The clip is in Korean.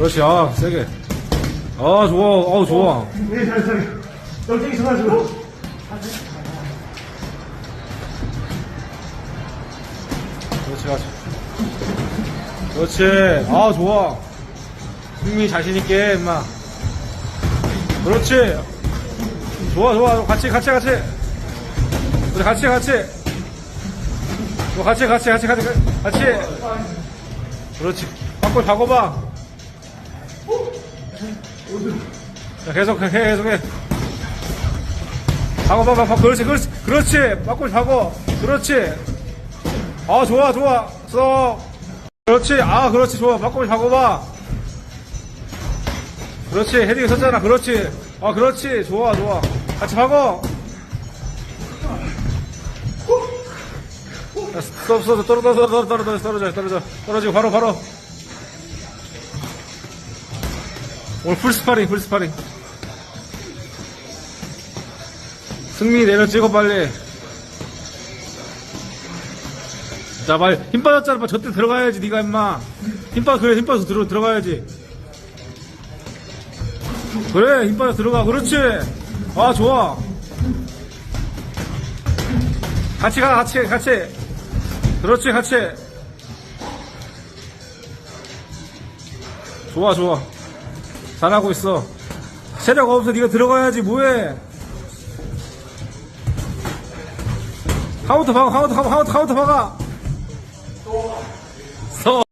그렇지, 아, 세게. 아, 좋아, 어우, 좋아. 네, 잘, 잘. 영쟁이 쳐가지고. 그렇지, 그렇지. 그렇지. 아, 좋아. 승민이 자신있게, 임마. 그렇지. 좋아, 좋아. 같이, 같이, 같이. 우리 같이, 같이. 뭐 같이, 같이, 같이, 같이, 같이. 그렇지. 바꿔, 바꿔봐. 자, 계속, 해, 계속 해. 바꿔, 바꿔, 바꿔. 그렇지, 그렇지. 그렇지. 바꿔, 바꿔. 그렇지. 아 좋아 좋아. 써. 그렇지. 아 그렇지. 좋아. 바꿔 바꿔봐. 그렇지. 헤딩 섰잖아. 그렇지. 아 그렇지. 좋아 좋아. 같이 야, 스톱 스톱 떨어져 떨어져 떨어져 떨어져 떨어져. 떨어지고 바로 바로 오늘 풀 스파링 풀 스파링 승민이 내려 찍어 빨리 자, 말, 힘 빠졌잖아. 빨리 저때 들어가야지, 니가 임마. 힘 빠, 그래, 힘 빠져서 들어, 들어가야지. 그래, 힘 빠져 들어가. 그렇지. 아, 좋아. 같이 가, 같이, 같이. 그렇지, 같이. 좋아, 좋아. 잘하고 있어. 체력 없어. 니가 들어가야지, 뭐해. 카운터 박아, 카운터, 카운터, 카운터 박아. 서.